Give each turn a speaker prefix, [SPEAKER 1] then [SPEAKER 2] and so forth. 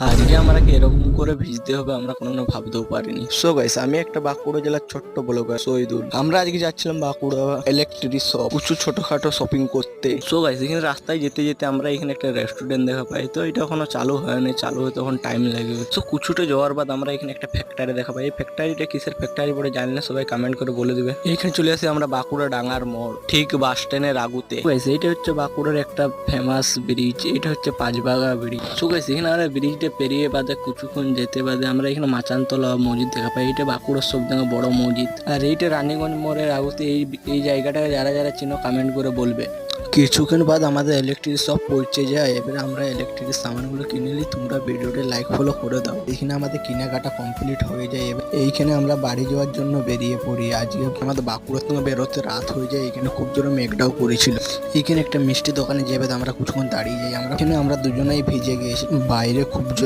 [SPEAKER 1] আজকে আমরা এরকম করে ভিজতে হবে আমরা কোনো ভাবতেও পারিনি। সো গাইস আমি একটা বাঁকুড়া জেলার ছোট্ট ব্লগার শহীদুল। আমরা আজকে যাচ্ছিলাম বাঁকুড়া ইলেকট্রিক শপ কিছু ছোটখাটো শপিং করতে। সো গাইস এখানে রাস্তায় যেতে যেতে আমরা এখানে একটা রেস্টুরেন্ট দেখা পাই। তো এটা এখনও চালু হয়নি চালু হতে তখন টাইম লাগে। সো কুচুটে যাওয়ার বাদ আমরা এখানে একটা ফ্যাক্টরি দেখা পাই। এই ফ্যাক্টরিটা কিসের ফ্যাক্টরি বলে জানলে সবাই কমেন্ট করে বলে দিবে। এখানে চলে আসি আমরা বাঁকুড়া ডাঙ্গার মোড় ঠিক বাস স্ট্যান্ডের আগুতে। গাইস এইটা হচ্ছে বাঁকুড়ার একটা ফেমাস ব্রিজ এটা হচ্ছে পাঁচবাগা ব্রিজ সো গাইস এখানে আমরা ব্রিজটা পেরিয়ে বাদে কিছুক্ষণ যেতে বাদে, আমরা এখানে মাচানতলা মসজিদ দেখা পাই। এটা বাঁকুড়ার সব থেকে বড় মসজিদ। আর এইটা রানীগঞ্জ মোড়ের আগুতে এই এই জায়গাটা যারা যারা চিনো কমেন্ট করে বলবে। কিছুক্ষণ বাদ আমাদের ইলেকট্রিক সব পৌঁছে যায়, এবারে আমরা ইলেকট্রিক সামানগুলো কিনে নিই, তোমরা ভিডিওটা লাইক ফলো করে দাও। এখানে আমাদের কেনাকাটা কমপ্লিট হয়ে যায়, এবার এইখানে আমরা বাড়ি যাওয়ার জন্য বেরিয়ে পড়ি। আজকে আমাদের বাঁকুড়া থেকে বেরোতে রাত হয়ে যায়, এখানে খুব জোরে মেঘটাও করেছিল। এখানে একটা মিষ্টি দোকানে যাবে আমরা কিছুক্ষণ দাঁড়িয়ে যাই, আমরা এখানে আমরা দুজনেই ভিজে গিয়েছি বাইরে খুব